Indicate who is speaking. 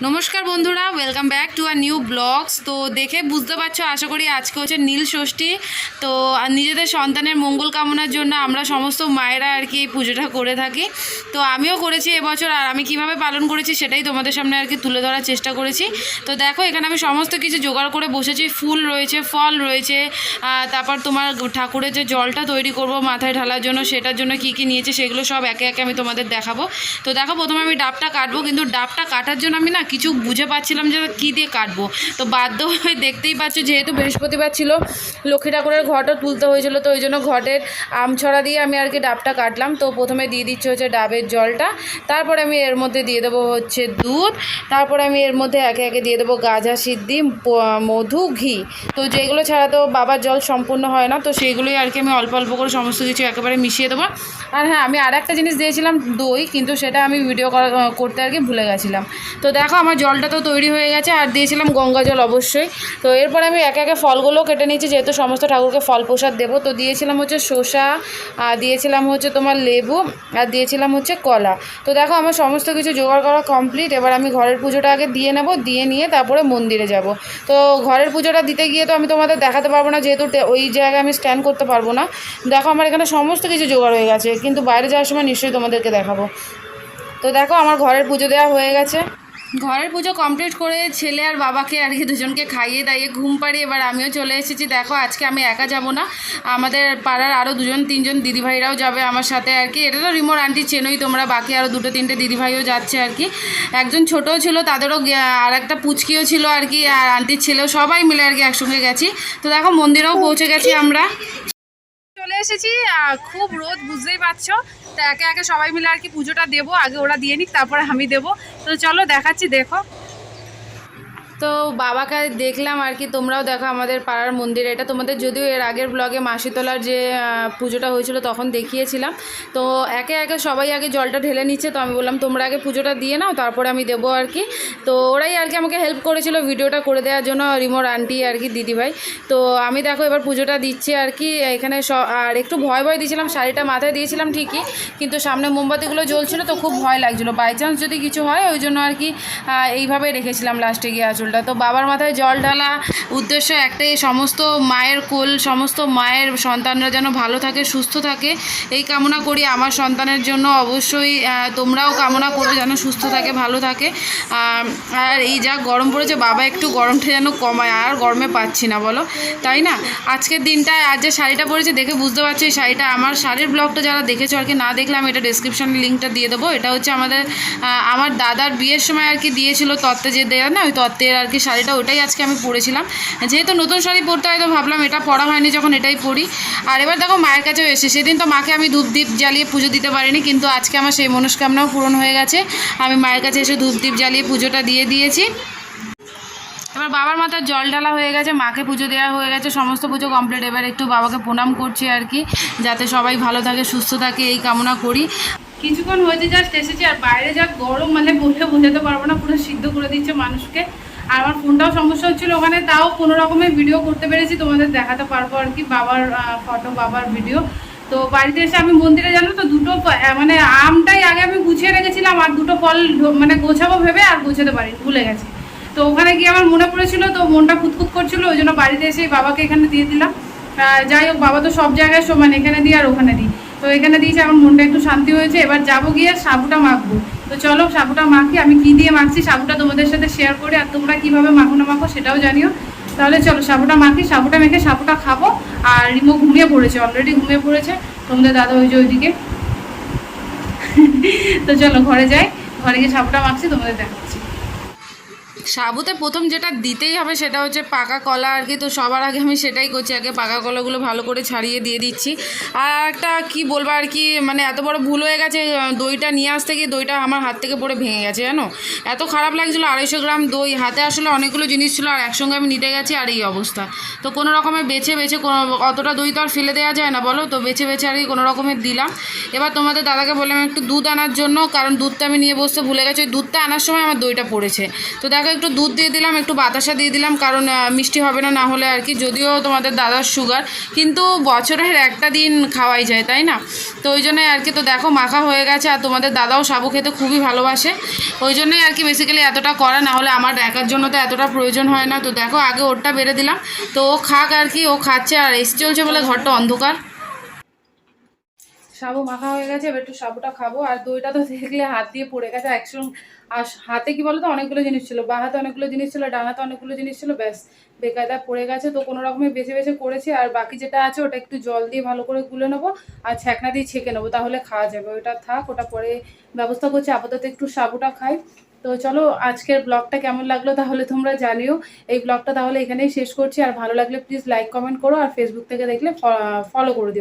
Speaker 1: নমস্কার বন্ধুরা welcome back to our new blogs তো দেখে বুঝতে পারছ, আশা করি আজকে হচ্ছে নীল ষষ্ঠী। তো নিজেদের সন্তানের মঙ্গল কামনার জন্য আমরা সমস্ত মায়েরা আর কি এই পুজোটা করে থাকি। তো আমিও করেছি এবছর, আর আমি কীভাবে পালন করেছি সেটাই তোমাদের সামনে আর কি তুলে ধরার চেষ্টা করেছি। তো দেখো, এখানে আমি সমস্ত কিছু জোগাড় করে বসেছি। ফুল রয়েছে, ফল রয়েছে তারপর তোমার ঠাকুরের যে জলটা তৈরি করব মাথায় ঢালার জন্য, সেটার জন্য কি কি নিয়েছে সেগুলো সব একে একে আমি তোমাদের দেখাবো। তো দেখো, প্রথমে আমি ডাবটা কাটবো, কিন্তু ডাবটা কাটার জন্য আমি না কিছু বুঝে পাচ্ছিলাম যে কী দিয়ে কাটবো। তো বাধ্য হয়ে দেখতেই পাচ্ছ, যেহেতু বৃহস্পতিবার ছিল, লক্ষ্মী ঠাকুরের ঘটও তুলতে হয়েছিল, তো ওই জন্য ঘটের আমছড়া দিয়ে আমি আর কি ডাবটা কাটলাম। তো প্রথমে দিয়ে দিচ্ছি হচ্ছে ডাবের জলটা, তারপরে আমি এর মধ্যে দিয়ে দেবো হচ্ছে দুধ, তারপরে আমি এর মধ্যে একে একে দিয়ে দেবো গাজা, সিদ্ধি মধু, ঘি। তো যেগুলো ছাড়া তো বাবার জল সম্পূর্ণ হয় না, তো সেইগুলোই আর কি আমি অল্প অল্প করে সমস্ত কিছু একেবারে মিশিয়ে দেবো। আর হ্যাঁ আমি আর একটা জিনিস দিয়েছিলাম, দই, কিন্তু সেটা আমি ভিডিও করা- করতে আর কি ভুলে গেছিলাম। তো দেখো আমার জলটা তো তৈরি হয়ে গেছে আর দিয়েছিলাম গঙ্গা জল অবশ্যই। তো এরপর আমি একে একে ফলগুলো কেটে নিয়েছি, যেহেতু সমস্ত ঠাকুরকে ফল প্রসাদ দেবো। তো দিয়েছিলাম হচ্ছে শসা, আর দিয়েছিলাম হচ্ছে তোমার লেবু, আর দিয়েছিলাম হচ্ছে কলা। তো দেখো আমার সমস্ত কিছু জোগাড় করা কমপ্লিট। এবার আমি ঘরের পুজোটা আগে দিয়ে নেব, দিয়ে নিয়ে তারপরে মন্দিরে যাব। তো ঘরের পুজোটা দিতে গিয়ে তো আমি তোমাদের দেখাতে পারব না, যেহেতু ওই জায়গায় আমি স্ট্যান্ড করতে পারব না। দেখো আমার এখানে সমস্ত কিছু জোগাড় হয়ে গেছে, কিন্তু বাইরে যাওয়ার সময় নিশ্চয়ই তোমাদেরকে দেখাবো। তো দেখো আমার ঘরের পুজো দেওয়া হয়ে গেছে। ঘরের পুজো কমপ্লিট করে ছেলে আর বাবাকে আর কি দুজনকে খাইয়ে দাইয়ে ঘুম পাড়িয়ে এবার আমিও চলে এসেছি। দেখো, আজকে আমি একা যাব না। আমাদের পাড়ার আরও দুজন, তিনজন দিদিভাইরাও যাবে আমার সাথে আর কি। এটা তো রিমোর আন্টি চেনই তোমরা, বাকি আরও দুটো, তিনটে দিদিভাইও যাচ্ছে আর কি। একজন ছোটও ছিল, তাদেরও আর একটা পুচকিও ছিল আর কি, আর আন্টির ছেলেও সবাই মিলে আর কি একসঙ্গে গেছি। তো দেখো, মন্দিরেও পৌঁছে গেছি আমরা। চলে এসেছি খুব রোদ, বুঝতেই পারছ। তো একে একে সবাই মিলে আর কি পুজোটা দেবো, আগে ওরা দিয়ে নিক, তারপরে আমি দেবো। তো চলো দেখাচ্ছি, দেখো। তো বাবাকে দেখলাম আর কি, তোমরাও দেখো আমাদের পাড়ার মন্দির, এটা তোমাদের যদিও এর আগের ব্লগে মাসিতলার যে পুজোটা হয়েছিল তখন দেখিয়েছিলাম। তো একে একে সবাই আগে জলটা ঢেলে নিচ্ছে, তো আমি বললাম, তোমরা আগে পুজোটা দিয়ে নাও, তারপরে আমি দেবো আর কি। তো ওরাই আর কি আমাকে হেল্প করেছিল ভিডিওটা করে দেওয়ার জন্য, রিমোর আন্টি আর কি, দিদিভাই। তো আমি দেখো এবার পুজোটা দিচ্ছি আর কি, এখানে স- আর একটু ভয় ভয় দিয়েছিলাম, শাড়িটা মাথায় দিয়েছিলাম ঠিকই, কিন্তু সামনে মোমবাতিগুলো জ্বলছিল, তো খুব ভয় লাগছিল। বাই চান্স যদি কিছু হয়, ওই জন্য আর কি এইভাবে রেখেছিলাম লাস্টে গিয়ে আঁচলটা তো বাবার মাথায় জল ঢালা উদ্দেশ্য একটাই, সমস্ত মায়ের কোল, সমস্ত মায়ের সন্তানরা যেন ভালো থাকে, সুস্থ থাকে। এই কামনা করি আমার সন্তানের জন্য। অবশ্যই তোমরাও কামনা করো যেন সুস্থ থাকে, ভালো থাকে। আর এই যা গরম পড়েছে, বাবা একটু গরমটা যেন কমায়, আর গরমে পাচ্ছি না, বলো? তাই না? আজকের দিনটায় আজ যে শাড়িটা পরেছে, দেখে বুঝতে পারছ এই শাড়িটা আমার শাড়ির ব্লগটা যারা দেখেছ আর কি, না দেখলে আমি এটা ডিসক্রিপশানে লিঙ্কটা দিয়ে দেবো। এটা হচ্ছে আমাদের আমার দাদার বিয়ের সময় আর কি দিয়েছিল তত্ত্বে যে দেয়া, না, ওই তত্ত্বের আর কি শাড়িটা ওটাই আজকে আমি পরেছিলাম। যেহেতু নতুন শাড়ি পরতে হয় তো ভাবলাম এটা পরা হয়নি যখন এটাই পরি। আর এবার দেখো মায়ের কাছেও এসে সেদিন তো মাকে আমি ধূপ দ্বীপ জ্বালিয়ে পুজো দিতে পারিনি, কিন্তু আজকে আমার সেই মনস্কামনাও পূরণ হয়ে গেছে। আমি মায়ের কাছে এসে ধূপ দ্বীপ জ্বালিয়ে পুজোটা দিয়ে দিয়েছি। এবার বাবার মাথার জল ঢালা হয়ে গেছে, মাকে পুজো দেওয়া হয়ে গেছে, সমস্ত পুজো কমপ্লিট এবার একটু বাবাকে প্রণাম করছি আর কি, যাতে সবাই ভালো থাকে, সুস্থ থাকে, এই কামনা করি। কিছুক্ষণ হয়েছে জাস্ট এসেছি আর বাইরে যা গরম মানে বলে বোঝাতে পারব না, পুরো সিদ্ধ করে দিচ্ছে মানুষকে। আর আমার ফোনটাও সমস্যা হচ্ছিল ওখানে, তাও কোনো রকমের ভিডিও করতে পেরেছি, তোমাদের দেখাতে পারব আর কি, বাবার ফটো বাবার ভিডিও তো বাড়িতে এসে আমি মন্দিরে, জানো তো, দুটো মানে আমটাই আগে আমি গুছিয়ে রেখেছিলাম আর দুটো ফল মানে গোছাবো ভেবে আর গোছাতে পারি ভুলে গেছি। তো ওখানে গিয়ে আমার মনে পড়েছিল, তো মনটা খুঁতখুত করছিল, ওই জন্য বাড়িতে এসে বাবাকে এখানে দিয়ে দিলাম। যাই হোক, বাবা তো সব জায়গায় সমান এখানে দিই আর ওখানে দিই। তো এখানে দিয়েছি, আমার মনটা একটু শান্তি হয়েছে, এবার যাব গিয়ে সাবুটা মাখবো। তো চলো, সাবুটা মাখি, আমি কি দিয়ে মাখছি সাবুটা তোমাদের সাথে শেয়ার করি আর তোমরা কীভাবে মাখো না মাখো সেটাও জানিও। তাহলে চলো, সাবুটা মাখি, সাবুটা মেখে সাবুটা খাব আর রিমো ঘুমিয়ে পড়েছে অলরেডি ঘুমিয়ে পড়েছে। তোমাদের দাদা ওই যে ওইদিকে। তো চলো, ঘরে যাই, ঘরে গিয়ে সাবুটা মাখছি, তোমাদের দেখাচ্ছি। সাবুতে প্রথম যেটা দিতেই হবে সেটা হচ্ছে পাকা কলা আর কি। তো সবার আগে আমি সেটাই করছি। আগে পাকা কলাগুলো ভালো করে ছাড়িয়ে দিয়ে দিচ্ছি। আর একটা কি বলব আর কি মানে এত বড় ভুল হয়ে গেছে, দইটা নিয়ে আসতে গিয়ে দইটা আমার হাত থেকে পড়ে ভেঙে গেছে, জানো? এত খারাপ লাগছিল, আড়াইশো গ্রাম দই, হাতে আসলে অনেকগুলো জিনিস ছিল আর একসঙ্গে আমি নিতে গেছি আর এই অবস্থা। তো কোনো রকমে বেছে বেছে অতটা দই তো আর ফেলে দেওয়া যায় না, বলো? তো বেছে বেছে আর কি কোনো রকমের দিলাম। এবার তোমাদের দাদাকে বললাম একটু দুধ আনার জন্য, কারণ দুধটা আমি নিয়ে বসতে ভুলে গেছি। ওই দুধটা আনার সময় আমার দইটা পড়েছে। তো দেখো একটু দুধ দিয়ে দিলাম, একটু বাতাসা দিয়ে দিলাম, কারণ মিষ্টি হবে না না হলে আর কি, যদিও তোমাদের দাদার সুগার কিন্তু বছরের একটা দিন খাওয়াই যায়, তাই না? তো ওই জন্যই আর কি, তো দেখো মাখা হয়ে গেছে, আর তোমাদের দাদাও সাবু খেতে খুবই ভালোবাসে। ওই জন্যই আর কি বেসিক্যালি এতটা করা, না হলে আমার একার জন্য তো এতটা প্রয়োজন হয় না। তো দেখো আগে ওরটা বেড়ে দিলাম, তো ও খাক আর কি, ও খাচ্ছে, আর এসি চলছে বলে ঘরটা অন্ধকার। সাবু মাখা হয়ে গেছে, এবার একটু সাবুটা খাব। আর দইটা তো দেখলে হাত দিয়ে পড়ে গেছে, একসঙ্গে আর হাতে কি বলতো, অনেকগুলো জিনিস ছিল, বা হাতে অনেকগুলো জিনিস ছিল ডান হাতে অনেকগুলো জিনিস ছিল, ব্যাস, বেকায়দা পড়ে গেছে। তো কোনো রকমে বেছে বেছে করেছি, আর বাকি যেটা আছে ওটা একটু জল দিয়ে ভালো করে গুলে নেব, আর ছ্যাঁকনা দিয়ে ছেঁকে নেব, তাহলে খাওয়া যাবে। ওটা থাক, ওটা পরে ব্যবস্থা করছি, আপাতত একটু সাবুটা খাই। তো চলো, আজকের ব্লগটা কেমন লাগল তাহলে তোমরা জানিও। এই ব্লগটা তাহলে এখানেই শেষ করছি, আর ভালো লাগলে প্লিজ লাইক কমেন্ট করো, আর ফেসবুক থেকে দেখলে ফলো করে দিও।